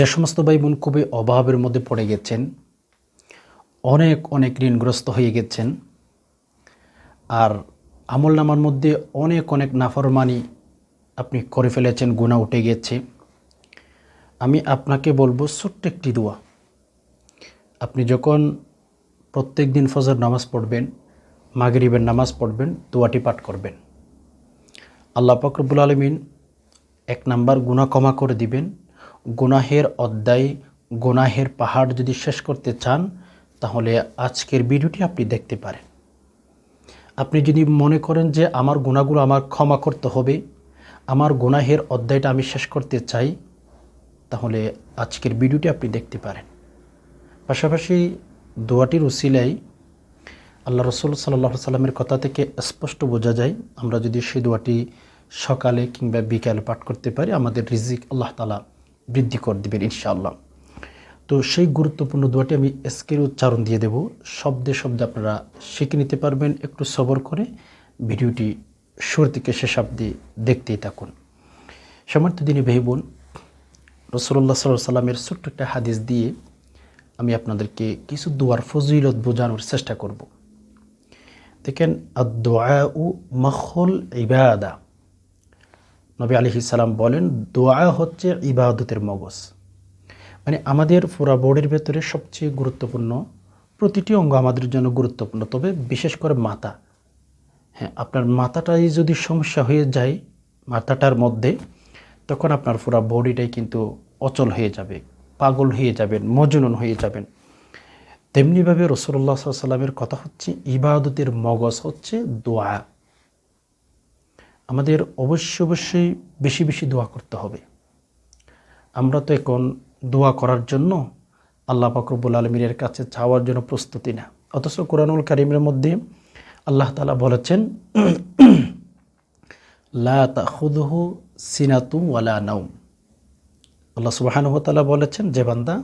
যে সমস্ত ভাই বোন খুবই অভাবের মধ্যে পড়ে গেছেন, অনেক অনেক ঋণগ্রস্ত হয়ে গেছেন, আর আমল নামার মধ্যে অনেক অনেক নাফরমানি আপনি করে ফেলেছেন গুণা উঠে গেছে। আমি আপনাকে বলব, ছোট্ট একটি দোয়া। আপনি যখন প্রত্যেক দিন ফজর নামাজ পড়বেন, মাগরিবের নামাজ পড়বেন, দোয়াটি পাঠ করবেন। আল্লাহ ফকরবুল আলমিন এক নাম্বার গুণা ক্ষমা করে দিবেন। গুনাহের অধ্যায়, গুনাহের পাহাড় যদি শেষ করতে চান, তাহলে আজকের ভিডিওটি আপনি দেখতে পারেন। আপনি যদি মনে করেন যে আমার গুণাগুলো আমার ক্ষমা করতে হবে, আমার গুনাহের অধ্যায়টা আমি শেষ করতে চাই, তাহলে আজকের ভিডিওটি আপনি দেখতে পারেন। পাশাপাশি দোয়াটির উসিলাই আল্লাহ রসুল সাল্লাহ সাল্লামের কথা থেকে স্পষ্ট বোঝা যায়, আমরা যদি সেই দোয়াটি সকালে কিংবা বিকালে পাঠ করতে পারি, আমাদের রিজিক আল্লাহ তালা বৃদ্ধি করে দেবেন, ইনশাআল্লাহ। তো সেই গুরুত্বপূর্ণ দোয়াটি আমি এসকের উচ্চারণ দিয়ে দেব। শব্দে শব্দে আপনারা শিখে নিতে পারবেন, একটু সবর করে ভিডিওটি শুরু থেকে শেষ অব্দি দেখতেই থাকুন। সমর্থ দিনী ভাই বোন রসুল্লাহ সাল্লাহ সাল্লামের ছোট্ট একটা হাদিস দিয়ে আমি আপনাদেরকে কিছু দোয়ার ফজিলত বোঝানোর চেষ্টা করব। দেখেন দোয়া উ মখল ইবাদা। নবী আলি সালাম বলেন, দোয়া হচ্ছে ইবাদতের মগজ। মানে আমাদের পুরা বডির ভেতরে সবচেয়ে গুরুত্বপূর্ণ প্রতিটি অঙ্গ আমাদের জন্য গুরুত্বপূর্ণ, তবে বিশেষ করে মাথা। হ্যাঁ আপনার মাথাটাই যদি সমস্যা হয়ে যায়, মাথাটার মধ্যে, তখন আপনার পুরা বডিটাই কিন্তু অচল হয়ে যাবে, পাগল হয়ে যাবেন, মজনুন হয়ে যাবেন। তেমনিভাবে রসুল্লাহ সাল্লামের কথা হচ্ছে, ইবাদতের মগজ হচ্ছে দোয়া। আমাদের অবশ্যই অবশ্যই বেশি বেশি দোয়া করতে হবে। আমরা তো এখন দোয়া করার জন্য আল্লাহ ফাকরবুল আলমীর কাছে চাওয়ার জন্য প্রস্তুতি না। অথচ কোরআনুল কারিমের মধ্যে আল্লাহ তালা বলেছেন, লা তাহুদহু সিনাতু ওয়ালা নাউম আল্লাহ সুবাহানুহতালা বলেছেন, যে বান্দা,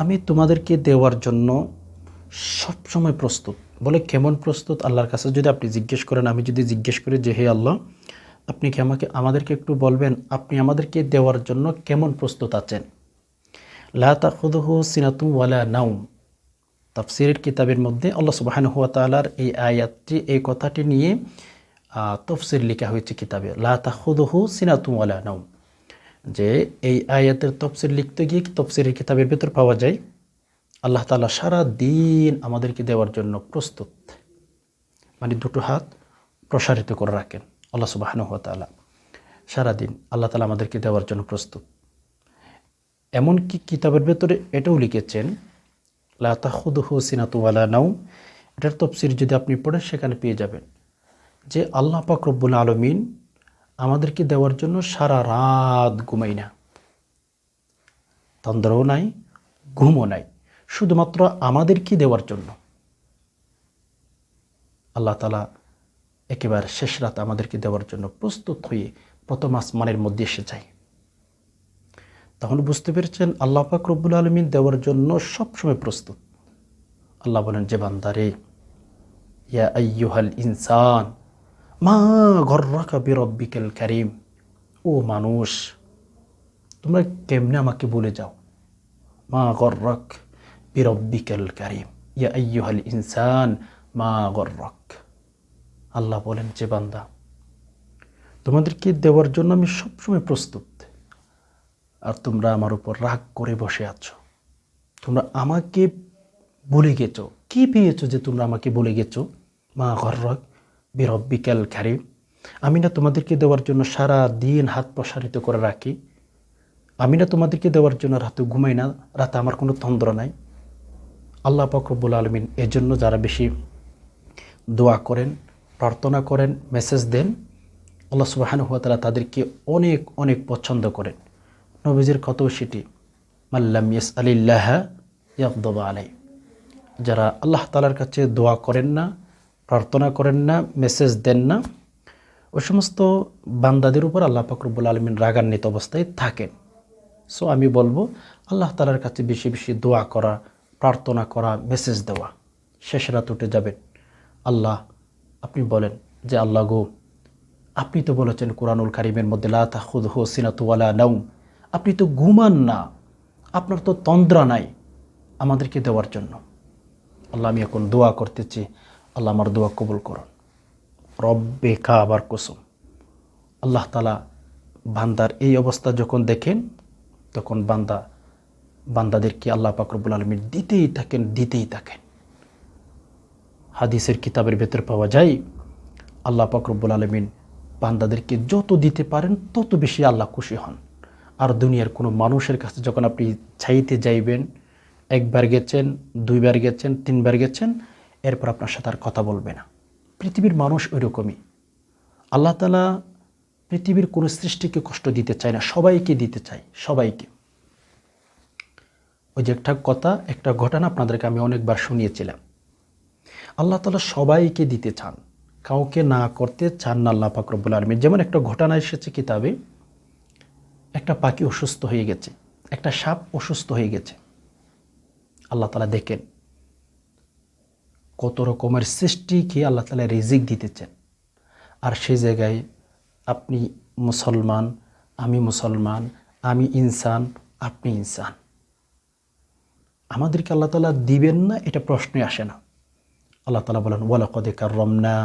আমি তোমাদেরকে দেওয়ার জন্য সবসময় প্রস্তুত। বলে কেমন প্রস্তুত? আল্লাহর কাছে যদি আপনি জিজ্ঞেস করেন, আমি যদি জিজ্ঞেস করি যে, হে আল্লাহ আপনি কি আমাকে, আমাদেরকে একটু বলবেন, আপনি আমাদেরকে দেওয়ার জন্য কেমন প্রস্তুত আছেন? লা তাহুদহু সিনাতু ওয়ালা নাউম তাফসিরের কিতাবের মধ্যে আল্লাহ সুবাহানুয়া তালার এই আয়াতটি, এই কথাটি নিয়ে তফসির লেখা হয়েছে কিতাবে। লা তাহুদহু সিনাতু ওয়ালা নাউম যে এই আয়াতের তফসির লিখতে গিয়ে তফসিরের কিতাবের ভেতর পাওয়া যায়, আল্লাহ তালা সারা দিন আমাদেরকে দেওয়ার জন্য প্রস্তুত। মানে দুটো হাত প্রসারিত করে রাখেন। আল্লাহ সুবাহানুয়া তালা সারাদিন আল্লাহ তালা আমাদেরকে দেওয়ার জন্য প্রস্তুত। এমনকি কিতাবের ভেতরে এটাও লিখেছেন লাতাহুদহু সিনাতুয়ালা নাও এটার তফসির যদি আপনি পড়েন সেখানে পেয়ে যাবেন যে আল্লাহ পাক রব্বুল আলমিন আমাদেরকে দেওয়ার জন্য সারা রাত ঘুমাই না। তন্দ্রও নাই, ঘুমও নাই, শুধুমাত্র আমাদেরকে দেওয়ার জন্য। আল্লাহ তালা একেবারে শেষ রাত আমাদেরকে দেওয়ার জন্য প্রস্তুত হয়ে প্রথম আসমানের মধ্যে এসে যায়। তখন বুঝতে পেরেছেন, আল্লাহ পাক রব্বুল আলমিন দেওয়ার জন্য সবসময় প্রস্তুত। আল্লাহ বলেন, যে বান্দারে ইয়া আইয়ুহাল ইনসান, মা গর্রাকা বিরব্বিকেল কারিম, ও মানুষ, তোমরা কেমনে আমাকে বলে যাও? মা গর্রক বিরব্বিকেল কারিম, ইয়া আইয়ুহাল ইনসান, মা গর্রক। আল্লাহ বলেন, যে বান্দা, তোমাদেরকে দেওয়ার জন্য আমি সবসময় প্রস্তুত। আর তোমরা আমার উপর রাগ করে বসে আছো। তোমরা আমাকে বলে গেছো। কি পেয়েছ যে তোমরা আমাকে বলে গেছো? মা গর্রক, বিরব্বিকাল খারিম আমি না তোমাদেরকে দেওয়ার জন্য সারা দিন হাত প্রসারিত করে রাখি। আমি না তোমাদেরকে দেওয়ার জন্য রাতে ঘুমাই না। রাতে আমার কোনো তন্দ্র নাই। আল্লাহ ফকরবুল আলমিন এজন্য যারা বেশি দোয়া করেন প্রার্থনা করেন মেসেজ দেন, আল্লাহ সুবাহান হুয়া তালা তাদেরকে অনেক অনেক পছন্দ করেন। নবীজির কত সেটি? মাল্লাম ইয়েস আলিল্লাহ ইয়াকদবা আলাই। যারা আল্লাহ তালার কাছে দোয়া করেন না, প্রার্থনা করেন না মেসেজ দেন না ওই সমস্ত বান্দাদের উপর আল্লাহ ফকরবুল আলমিন রাগান্বিত অবস্থায় থাকেন। সো আমি বলব, আল্লাহ তালার কাছে বেশি বেশি দোয়া করা, প্রার্থনা করা মেসেজ দেওয়া, শেষ রাত উঠে যাবেন আল্লাহ আপনি বলেন যে, আল্লাহ গো, আপনি তো বলেছেন কোরআনুল কারিমের মধ্যে লা তাহুদ হো সিনাতুওয়ালা নাউম আপনি তো ঘুমান না। আপনার তো তন্দ্রা নাই আমাদেরকে দেওয়ার জন্য। আল্লাহ, আমি এখন দোয়া করতেছি। আল্লাহ আমার দোয়া কবুল করুন। রব্বে আবার কুসুম। আল্লাহ তালা বান্দার এই অবস্থা যখন দেখেন, তখন বান্দা, বান্দাদেরকে আল্লাহ পাকরবুল আলমীর দিতেই থাকেন দিতেই থাকেন। হাদিসের কিতাবের ভেতর পাওয়া যায়, আল্লাহ পাকরবুল আলমিন বান্দাদেরকে যত দিতে পারেন তত বেশি আল্লাহ খুশি হন। আর দুনিয়ার কোনো মানুষের কাছে যখন আপনি চাইতে যাইবেন, একবার গেছেন, দুইবার গেছেন, তিনবার গেছেন, এরপর আপনার সাথে আর কথা বলবে না। পৃথিবীর মানুষ ওই রকমই আল্লাহ তালা পৃথিবীর কোনো সৃষ্টিকে কষ্ট দিতে চায় না, সবাইকে দিতে চায়, সবাইকে। ওই যে একটা কথা, একটা ঘটনা আপনাদেরকে আমি অনেকবার শুনিয়েছিলাম। আল্লাহ তালা সবাইকে দিতে চান। কাউকে না করতে চান না আল্লাহ পাকরবুল আলমী যেমন একটা ঘটনা এসেছে কিতাবে, একটা পাখি অসুস্থ হয়ে গেছে, একটা সাপ অসুস্থ হয়ে গেছে। আল্লাহ তালা দেখেন কত রকমের সৃষ্টিকে আল্লাহ তালা রিজিক দিতেছেন। আর সেই জায়গায় আপনি মুসলমান, আমি মুসলমান, আমি ইনসান, আপনি ইনসান। আমাদেরকে আল্লাহ তালা দিবেন না, এটা প্রশ্নই আসে না। আল্লাহ তালা বলেন ওয়ালা কদিকার রমনা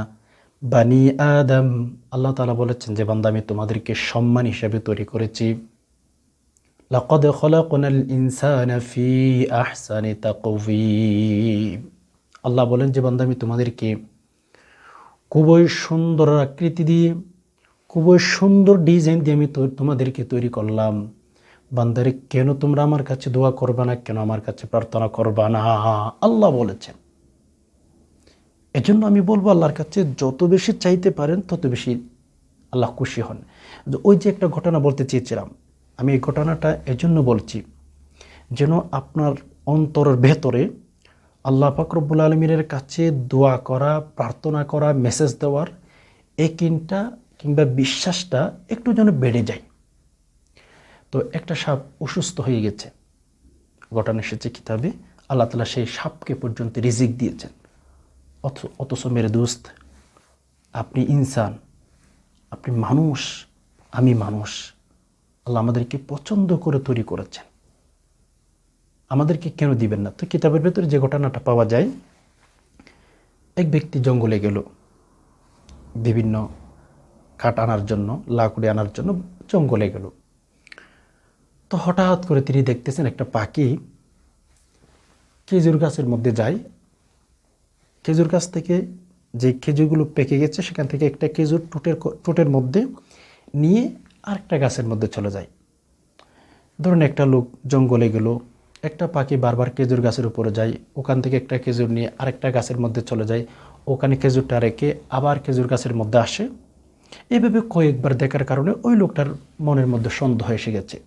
বানি আদম। আল্লাহ তালা বলেছেন যে, বান্দা, আমি তোমাদেরকে সম্মান হিসাবে তৈরি করেছি। লাকদ খলাকনাল ইনসান ফি আহসানি তাকবীম আল্লাহ বলেন যে, বান্দা, আমি তোমাদেরকে খুবই সুন্দর আকৃতি দিয়ে, খুবই সুন্দর ডিজাইন দিয়ে আমি তোমাদেরকে তৈরি করলাম। বান্দারে, কেন তোমরা আমার কাছে দোয়া করবা না? কেন আমার কাছে প্রার্থনা করবা না? আল্লাহ বলেছেন। এজন্য আমি বলব আল্লাহর কাছে, যত বেশি চাইতে পারেন, তত বেশি আল্লাহ খুশি হন। ওই যে একটা ঘটনা বলতে চেয়েছিলাম, আমি এই ঘটনাটা এজন্য বলছি যেন আপনার অন্তরের ভেতরে আল্লাহ ফাকরবুল আলমিনের কাছে দোয়া করা, প্রার্থনা করা মেসেজ দেওয়ার এই কিনটা কিংবা বিশ্বাসটা একটু যেন বেড়ে যায়। তো একটা সাপ অসুস্থ হয়ে গেছে। ঘটনা এসেছে কিতাবে, আল্লাহ তালা সেই সাপকে পর্যন্ত রিজিক দিয়েছেন। অথচ মেরে দোস্ত, আপনি ইনসান, আপনি মানুষ, আমি মানুষ। আল্লাহ আমাদেরকে পছন্দ করে তৈরি করেছেন। আমাদেরকে কেন দিবেন না? তো কিতাবের ভেতরে যে ঘটনাটা পাওয়া যায়, এক ব্যক্তি জঙ্গলে গেল, বিভিন্ন কাঠ আনার জন্য, লাকড়ি আনার জন্য জঙ্গলে গেল। তো হঠাৎ করে তিনি দেখতেছেন একটা পাখি খেজুর গাছের মধ্যে যায় খেজুর গাছ থেকে যে খেজুরগুলো পেকে গেছে, সেখান থেকে একটা খেজুর টুটের টুটের মধ্যে নিয়ে আরেকটা গাছের মধ্যে চলে যায়। ধরুন একটা লোক জঙ্গলে গেল, একটা পাখি বারবার খেজুর গাছের উপরে যায়, ওখান থেকে একটা খেজুর নিয়ে আরেকটা গাছের মধ্যে চলে যায়, ওখানে খেজুরটা রেখে আবার খেজুর গাছের মধ্যে আসে। এভাবে কয়েকবার দেখার কারণে ওই লোকটার মনের মধ্যে সন্দেহ এসে গেছে।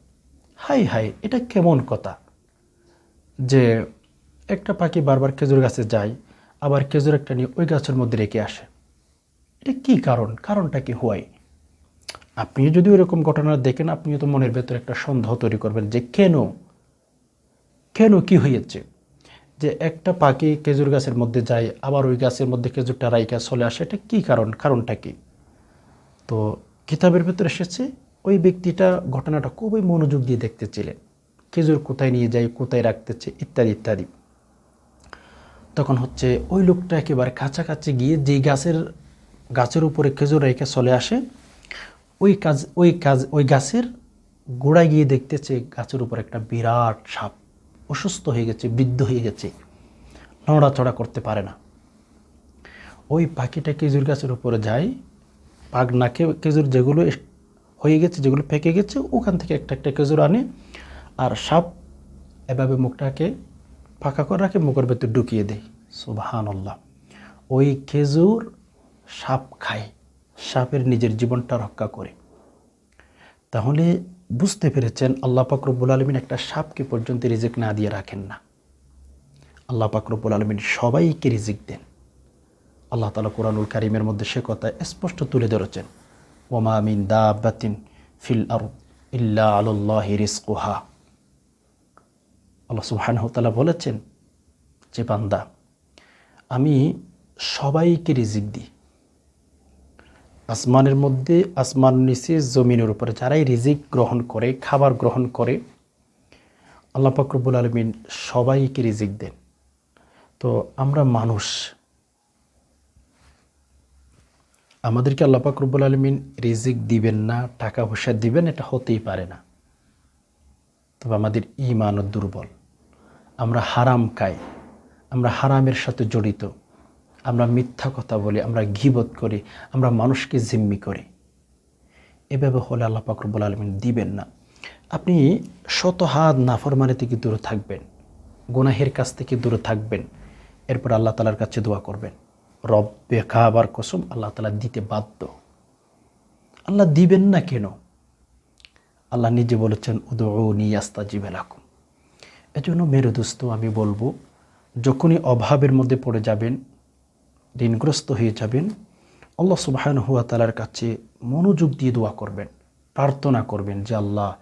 হাই হাই এটা কেমন কথা যে একটা পাখি বারবার খেজুর গাছে যায় আবার খেজুর একটা নিয়ে ওই গাছের মধ্যে রেখে আসে। এটা কি কারণ? কারণটা কি হয় আপনি যদি ওইরকম ঘটনা দেখেন আপনিও তো মনের ভেতরে একটা সন্দেহ তৈরি করবেন যে কেন? কেন কি হয়েছে? যে একটা পাখি খেজুর গাছের মধ্যে যায়, আবার ওই গাছের মধ্যে খেজুরটা রাইকা চলে আসে, এটা কী কারণ? কারণটা কি? তো কিতাবের ভেতরে এসেছে, ওই ব্যক্তিটা ঘটনাটা খুবই মনোযোগ দিয়ে দেখতেছিলেন। খেজুর কোথায় নিয়ে যায়, কোথায় রাখতেছে, ইত্যাদি ইত্যাদি। তখন হচ্ছে ওই লোকটা একেবারে কাছাকাছি গিয়ে যেই গাছের গাছের উপরে খেজুর রেখে চলে আসে, ওই কাজ ওই কাজ, ওই গাছের গোড়ায় গিয়ে দেখতেছে গাছের উপর একটা বিরাট সাপ, অসুস্থ হয়ে গেছে, বৃদ্ধ হয়ে গেছে, নড়াচড়া করতে পারে না। ওই পাখিটা খেজুর গাছের উপরে যায় পাক না খেজুর যেগুলো হয়ে গেছে, যেগুলো পেকে গেছে, ওখান থেকে একটা একটা খেজুর আনে, আর সাপ এভাবে মুখটাকে ফাঁকা করে রাখে, মুখের ভেতর ঢুকিয়ে দেয়। সুবাহানল্লাহ। ওই খেজুর সাপ খায়, সাপের নিজের জীবনটা রক্ষা করে। তাহলে বুঝতে পেরেছেন, আল্লাহ পাকরবুল আলমিন একটা সাপকে পর্যন্ত রিজিক না দিয়ে রাখেন না। আল্লাহ পাকরবুল আলমিন সবাইকে রিজিক দেন। আল্লাহ তালা কোরআনুল কারিমের মধ্যে সে কথা স্পষ্ট তুলে ধরেছেন। ওমা মিন দাবাতিন ফিল আর ইল্লা আল্লাহি রিজকুহা। আল্লাহ সুবহানাহু ওয়া তাআলা বলেছেন যে বান্দা, আমি সবাইকে রিজিক দিই। আসমানের মধ্যে, আসমান নিচে জমিনের উপরে যারাই রিজিক গ্রহণ করে, খাবার গ্রহণ করে, আল্লাহ পাকরবুল আলমিন সবাইকে রিজিক দেন। তো আমরা মানুষ, আমাদেরকে আল্লাহ পাকরবুল আলমিন রিজিক দিবেন না, টাকা পয়সা দিবেন, এটা হতেই পারে না। তবে আমাদের ইমানও দুর্বল। আমরা হারাম খাই, আমরা হারামের সাথে জড়িত, আমরা মিথ্যা কথা বলি, আমরা ঘিবত করি, আমরা মানুষকে জিম্মি করি। এভাবে হলে আল্লাহ পাকরবুল আলমিন দিবেন না। আপনি শত হাত নাফরমানি থেকে দূরে থাকবেন, গুনাহের কাছ থেকে দূরে থাকবেন, এরপর আল্লাহ তালার কাছে দোয়া করবেন। রব্বে খাবার কসম আল্লাহ তালা দিতে বাধ্য। আল্লাহ দিবেন না কেন? আল্লাহ নিজে বলেছেন উদৌনি আস্তা জিবেলাকুম এজন্য মেরু দোস্ত আমি বলব, যখনই অভাবের মধ্যে পড়ে যাবেন, ঋণগ্রস্ত হয়ে যাবেন, আল্লাহ সুবাহান হুয়া তালার কাছে মনোযোগ দিয়ে দোয়া করবেন, প্রার্থনা করবেন যে আল্লাহ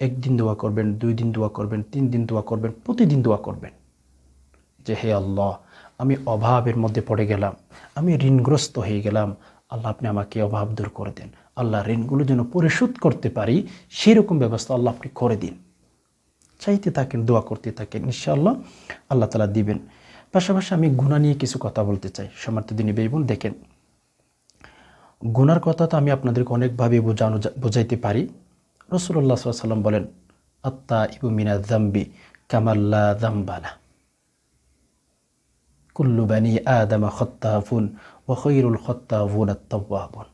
একদিন দোয়া করবেন, দুই দিন দোয়া করবেন, তিন দিন দোয়া করবেন, প্রতিদিন দোয়া করবেন। যে হে আল্লাহ, আমি অভাবের মধ্যে পড়ে গেলাম, আমি ঋণগ্রস্ত হয়ে গেলাম, আল্লাহ আপনি আমাকে অভাব দূর করে দেন। আল্লাহ ঋণগুলো যেন পরিশোধ করতে পারি সেই রকম ব্যবস্থা আল্লাহ আপনি করে দিন। চাইতে থাকেন, দোয়া করতে থাকেন, ইনশাআল্লাহ আল্লাহ তালা দিবেন। পাশাপাশি আমি গুণা নিয়ে কিছু কথা বলতে চাই। সমার্থ দিনী বেইবুন দেখেন, গুনার কথা তো আমি আপনাদেরকে অনেকভাবে বোঝানো বোঝাইতে পারি। রসুল্লাহ সাল্লাম বলেন আত্মা ইবু মিনা জাম্বি কামাল্লা জাম্বালা কুল্লু বানি আদামা খত্তাফুন ও খৈরুল খত্তাফুন আত্তাবুন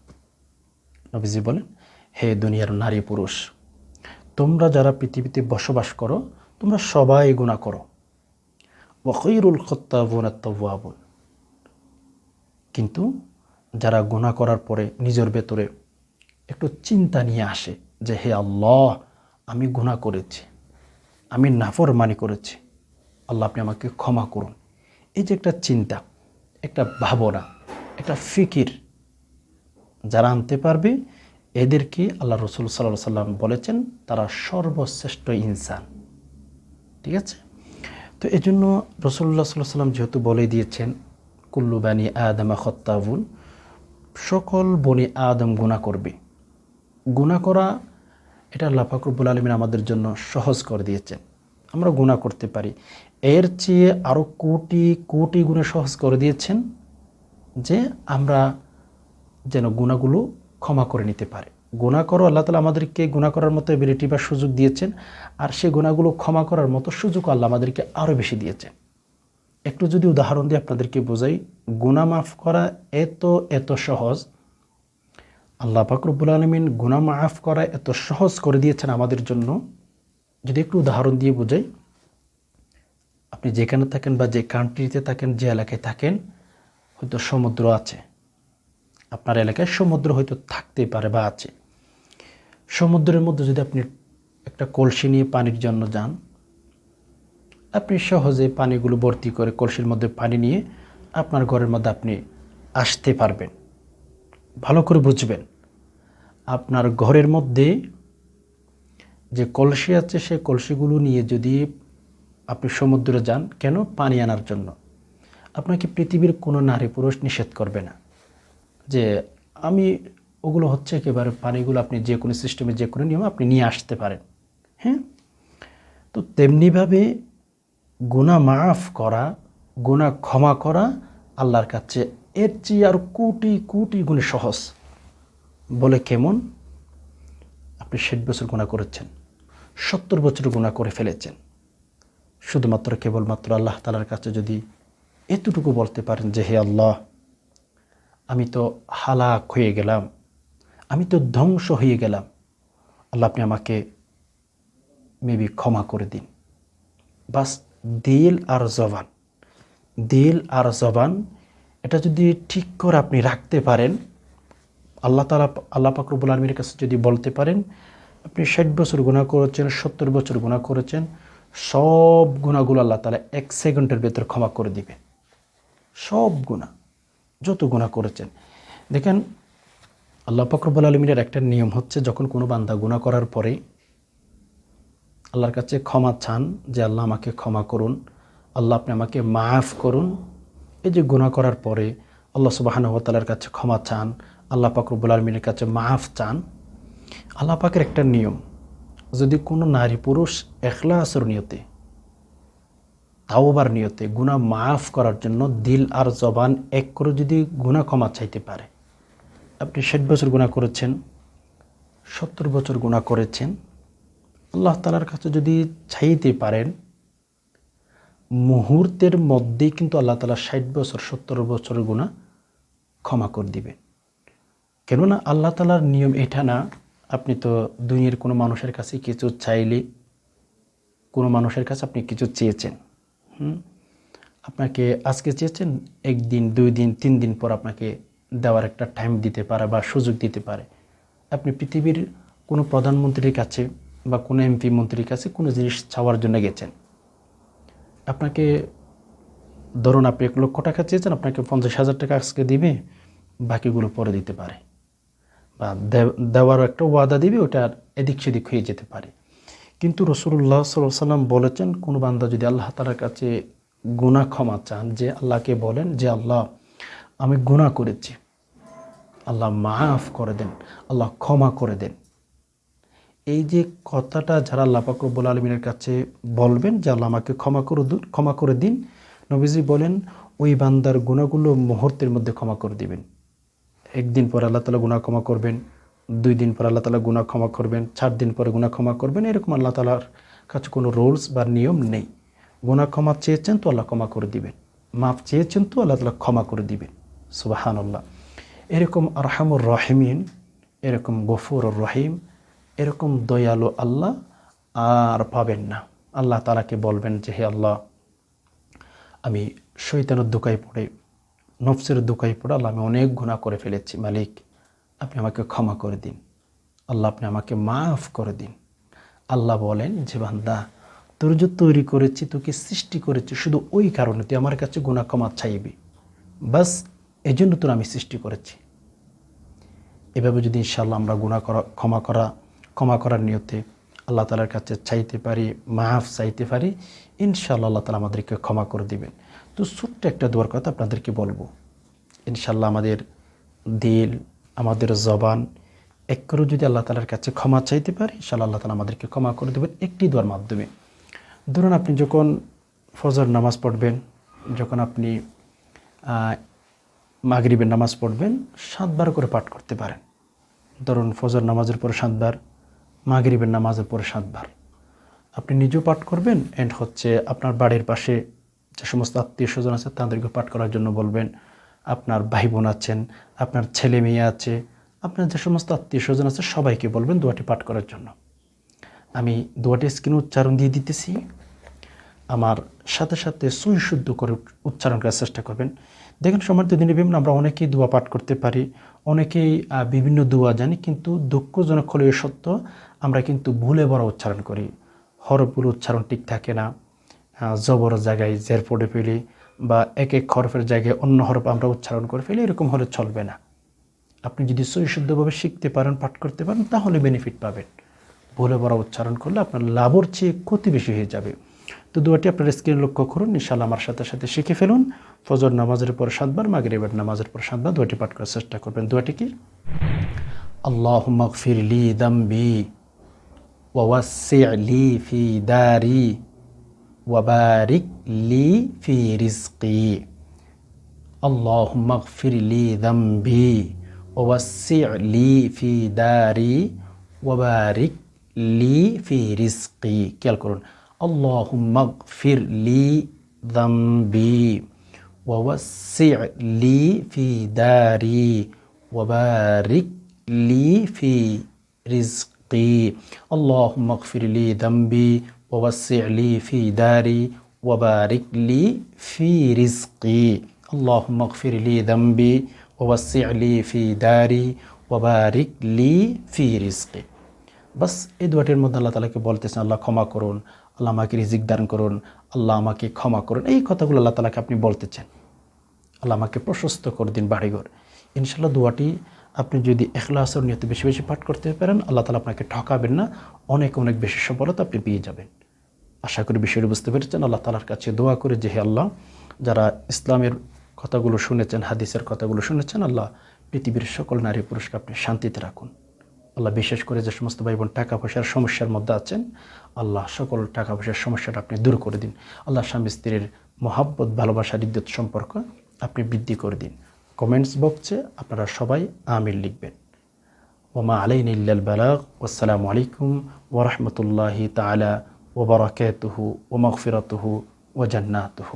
নবীজি বলেন, হে দুনিয়ার নারী পুরুষ তোমরা যারা পৃথিবীতে বসবাস করো, তোমরা সবাই গুণা করো। ও খৈরুল খত্তাফুন কিন্তু যারা গুণা করার পরে নিজের ভেতরে একটু চিন্তা নিয়ে আসে যে, হে আল্লাহ, আমি গুণা করেছি, আমি নাফর নাফরমানি করেছি, আল্লাহ আপনি আমাকে ক্ষমা করুন। এই যে একটা চিন্তা, একটা ভাবনা, একটা ফিকির যারা আনতে পারবে এদেরকে আল্লাহ রসুল সাল্লাহ সাল্লাম বলেছেন, তারা সর্বশ্রেষ্ঠ ইনসান। ঠিক আছে? তো এই জন্য রসুল্লাহ সাল্লাহ সাল্লাম যেহেতু বলে দিয়েছেন, কুল্লু বানি আদমা খত্তাবুন, সকল বনি আদম গুণা করবে। গুণা করা, এটা আল্লাহ ফাকরুবুল আলমিন আমাদের জন্য সহজ করে দিয়েছেন। আমরা গুণা করতে পারি। এর চেয়ে আরও কোটি কোটি গুণে সহজ করে দিয়েছেন যে আমরা যেন গুণাগুলো ক্ষমা করে নিতে পারে। গুণা করো, আল্লাহ তালা আমাদেরকে গুণা করার মতো এবিলিটি বা সুযোগ দিয়েছেন। আর সেই গুণাগুলো ক্ষমা করার মতো সুযোগ আল্লাহ আমাদেরকে আরও বেশি দিয়েছেন। একটু যদি উদাহরণ দিয়ে আপনাদেরকে বোঝাই গুণা মাফ করা এত এত সহজ। আল্লাহ পাকরবুল আলমিন গুণা মাফ করা এত সহজ করে দিয়েছেন আমাদের জন্য। যদি একটু উদাহরণ দিয়ে বোঝাই, আপনি যেখানে থাকেন বা যে কান্ট্রিতে থাকেন, যে এলাকায় থাকেন, হয়তো সমুদ্র আছে। আপনার এলাকায় সমুদ্র হয়তো থাকতেই পারে বা আছে। সমুদ্রের মধ্যে যদি আপনি একটা কলসি নিয়ে পানির জন্য যান, আপনি সহজে পানিগুলো ভর্তি করে কলসির মধ্যে পানি নিয়ে আপনার ঘরের মধ্যে আপনি আসতে পারবেন। ভালো করে বুঝবেন, আপনার ঘরের মধ্যে যে কলসি আছে সেই কলসিগুলো নিয়ে যদি আপনি সমুদ্রে যান, কেন পানি আনার জন্য? আপনাকে পৃথিবীর কোনো নারী পুরুষ নিষেধ করবে না। যে আমি ওগুলো হচ্ছে একেবারে পানিগুলো আপনি যে কোনো সিস্টেমে যে কোনো নিয়ম আপনি নিয়ে আসতে পারেন হ্যাঁ? তো তেমনিভাবে গুণা মাফ করা গুণা ক্ষমা করা আল্লাহর কাছে এর চেয়ে আর কোটি কোটি গুণে সহজ। বলে কেমন? আপনি ষাট বছর গুণা করেছেন, সত্তর বছর গুণা করে ফেলেছেন। শুধুমাত্র কেবলমাত্র আল্লাহ তালার কাছে যদি এতটুকু বলতে পারেন যে, হে আল্লাহ আমি তো হালাক হয়ে গেলাম। আমি তো ধ্বংস হয়ে গেলাম। আল্লাহ আপনি আমাকে মেবি ক্ষমা করে দিন। বাস দিল আর জবান। দিল আর জবান, এটা যদি ঠিক করে আপনি রাখতে পারেন, আল্লাহ তালা আল্লাহ পাকরবুল আলমীর কাছে যদি বলতে পারেন, আপনি ষাট বছর গুণা করেছেন, সত্তর বছর গুণা করেছেন, সব গুণাগুলো আল্লাহ তালা এক সেকেন্ডের ভেতর ক্ষমা করে দিবে সব গুণা যত গুণা করেছেন। দেখেন, আল্লাহ ফকরবুল আলমিনের একটা নিয়ম হচ্ছে, যখন কোনো বান্দা গুণা করার পরে আল্লাহর কাছে ক্ষমা চান যে, আল্লাহ আমাকে ক্ষমা করুন, আল্লাহ আপনি আমাকে মাফ করুন। এই যে গুণা করার পরে আল্লাহ সুবাহানুতালার কাছে ক্ষমা চান, আল্লাহ পাকরবুল আলমিনের কাছে মাফ চান, আল্লাহ পাকের একটা নিয়ম, যদি কোনো নারী পুরুষ একলা আসর নিয়তে তাওবার নিয়তে গুণা মাফ করার জন্য দিল আর জবান এক করে যদি গুণা ক্ষমা চাইতে পারে। আপনি ষাট বছর গুণা করেছেন, সত্তর বছর গুণা করেছেন, আল্লাহ তালার কাছে যদি চাইতে পারেন, মুহূর্তের মধ্যেই কিন্তু আল্লাহ তালা ষাট বছর, সত্তর বছর গুণা ক্ষমা করে দিবেন। কেননা আল্লাহ তালার নিয়ম এটা না, আপনি তো দুনিয়ার কোনো মানুষের কাছে কিছু চাইলে, কোনো মানুষের কাছে আপনি কিছু চেয়েছেন। আপনাকে আজকে চেয়েছেন একদিন, দুই দিন, তিন দিন পর আপনাকে দেওয়ার একটা টাইম দিতে পারে বা সুযোগ দিতে পারে। আপনি পৃথিবীর কোনো প্রধানমন্ত্রীর কাছে বা কোনো এমপি মন্ত্রীর কাছে কোনো জিনিস চাওয়ার জন্য গেছেন? আপনাকে, ধরুন আপনি এক লক্ষ টাকা চেয়েছেন, আপনাকে পঞ্চাশ হাজার টাকা আজকে দিবে, বাকিগুলো পরে দিতে পারে। বা দেওয়ারও একটা ওয়াদা দিবে, ওটা এদিক সেদিক হয়ে যেতে পারে। কিন্তু রসুল্লাহ সাল্লাম বলেছেন, কোনো বান্দা যদি আল্লাহ তালার কাছে গুণা ক্ষমা চান, যে আল্লাহকে বলেন যে, আল্লাহ, আমি গুণা করেছি। আল্লাহ মাফ করে দেন, আল্লাহ ক্ষমা করে দেন। এই যে কথাটা যারা আল্লাহ পাকরবুল আলমিনের কাছে বলবেন যে, আল্লাহ আমাকে ক্ষমা করে দিন ক্ষমা করে দিন। নবীজি বলেন, ওই বান্দার গুণাগুলো মুহূর্তের মধ্যে ক্ষমা করে দিবেন। একদিন পর আল্লাহ তালা গুণা ক্ষমা করবেন। দুই দিন পর আল্লাহ তালা গুণা ক্ষমা করবেন, চার দিন পরে গুণা ক্ষমা করবেন, এরকম আল্লাহ তালার কাছে কোনো রুলস বা নিয়ম নেই। গুণা ক্ষমা চেয়েছেন তো আল্লাহ ক্ষমা করে দিবেন। মাফ চেয়েছেন তো আল্লাহ তালা ক্ষমা করে দিবেন। সুবাহান আল্লাহ এরকম আরহামুর রহিমিন, এরকম গফুর রহিম, এরকম দয়ালু আল্লাহ আর পাবেন না। আল্লাহ তালাকে বলবেন যে, হে আল্লাহ, আমি শৈতানের দোকায় পড়ে, নফসের দোকায় পড়ে আল্লাহ আমি অনেক গুণা করে ফেলেছি, মালিক। আপনি আমাকে ক্ষমা করে দিন। আল্লাহ আপনি আমাকে মাফ করে দিন। আল্লাহ বলেন যে বান্দা, তোর যে তৈরি করেছি, তোকে সৃষ্টি করেছি, শুধু ওই কারণে তুই আমার কাছে গুণা ক্ষমা চাইবি। বাস এই জন্য তোর আমি সৃষ্টি করেছি। এভাবে যদি ইনশাল্লাহ আমরা গুণা করা, ক্ষমা করা, ক্ষমা করার নিয়তে আল্লাহ তালার কাছে চাইতে পারি, মাফ চাইতে পারি ইনশাল্লাহ আল্লাহ তালা আমাদেরকে ক্ষমা করে দিবেন। তো ছোট্ট একটা দোয়ার কথা আপনাদেরকে বলব। ইনশাল্লাহ আমাদের দিল আমাদের জবান এক করে যদি আল্লাহ তালার কাছে ক্ষমা চাইতে পারি ইনশাল্লাহ আল্লাহ তালা আমাদেরকে ক্ষমা করে দেবেন একটি দোয়ার মাধ্যমে। ধরুন আপনি যখন ফজর নামাজ পড়বেন, যখন আপনি মাগরিবের নামাজ পড়বেন, সাতবার করে পাঠ করতে পারেন। ধরুন ফজর নামাজের পরে সাতবার, মাগরিবের নামাজের পরে সাতবার। আপনি নিজেও পাঠ করবেন অ্যান্ড হচ্ছে আপনার বাড়ির পাশে যে সমস্ত আত্মীয় স্বজন আছে তাদেরকে পাঠ করার জন্য বলবেন। আপনার ভাই বোন আছেন, আপনার ছেলে মেয়ে আছে, আপনার যে সমস্ত আত্মীয় স্বজন আছে, সবাইকে বলবেন দোয়াটি পাঠ করার জন্য। আমি দোয়াটি স্ক্রিনে উচ্চারণ দিয়ে দিতেছি। আমার সাথে সাথে সুই শুদ্ধ করে উচ্চারণ করার চেষ্টা করবেন। দেখেন সমার্থ দিনে বিভিন্ন আমরা অনেকেই দোয়া পাঠ করতে পারি, অনেকেই বিভিন্ন দোয়া জানি, কিন্তু দুঃখজনক হলেও সত্য, আমরা কিন্তু ভুলে বড় উচ্চারণ করি। হরফগুলো উচ্চারণ ঠিক থাকে না জবর জায়গায় জের পড়ে ফেলি বা এক এক হরফের জায়গায় অন্য হরফ আমরা উচ্চারণ করে ফেলি, এরকম হলে চলবে না। আপনি যদি সৈশুদ্ধভাবে শিখতে পারেন, পাঠ করতে পারেন, তাহলে বেনিফিট পাবেন। ভুলে বড় উচ্চারণ করলে আপনার লাভর চেয়ে ক্ষতি বেশি হয়ে যাবে। তো দুয়াটি আপনার স্ক্রিনে লক্ষ্য করুন ইনশাল্লাহ আমার সাথে সাথে শিখে ফেলুন। ফজর নামাজের পর সাতবার, মাগরিবের নামাজের পর সাতবার দুয়াটি পাঠ করার চেষ্টা করবেন। দুয়াটি কি? আল্লাহ মগফির লি দাম্বি ওয়াসিዕ লি ফি দারি। وبارك لي في رزقي. اللهم اغفر لي ذنبي ووسع لي في داري وبارك لي في رزقي. كالقرآن اللهم اغفر لي ذنبي ووسع لي في داري وبارك لي في رزقي. اللهم اغفر لي ذنبي ওয়াসি লি ফি দারি ওবারিক লি ফি রিজকি আল্লাহ মকফির লি দম্বি ওয়াসি ফি দারি ওবারিক লি ফি রিজকি বাস, এই দুয়াটির মধ্যে আল্লাহ তালাকে বলতেছেন, আল্লাহ ক্ষমা করুন, আল্লাহ আমাকে রিজিক দান করুন, আল্লাহ আমাকে ক্ষমা করুন। এই কথাগুলো আল্লাহ তালাকে আপনি বলতেছেন। আল্লাহ আমাকে প্রশস্ত করে দিন বাড়িঘর। ইনশাল্লাহ দুয়াটি আপনি যদি এখলাসর নিয়ত বেশি বেশি পাঠ করতে পারেন, আল্লাহ তালা আপনাকে ঠকাবেন না, অনেক অনেক বেশি সফলতা আপনি পেয়ে যাবেন। আশা করি বিষয়টি বুঝতে পেরেছেন। আল্লাহ তালার কাছে দোয়া করে যে হে আল্লাহ, যারা ইসলামের কথাগুলো শুনেছেন, হাদিসের কথাগুলো শুনেছেন, আল্লাহ পৃথিবীর সকল নারী পুরুষকে আপনি শান্তিতে রাখুন। আল্লাহ বিশেষ করে যে সমস্ত ভাই বোন টাকা পয়সার সমস্যার মধ্যে আছেন, আল্লাহ সকল টাকা পয়সার সমস্যাটা আপনি দূর করে দিন। আল্লাহ স্বামী স্ত্রীর মহাব্বত, ভালোবাসা ইদ্যুৎ সম্পর্ক আপনি বৃদ্ধি করে দিন। কমেন্টস বক্সে আপনারা সবাই আমির লিখবেন। ওমা আলাইন ইল্লাল বালাগ। আসসালামু আলাইকুম ওরহমতুল্লাহি তালা وبركاته ومغفرته وجناته.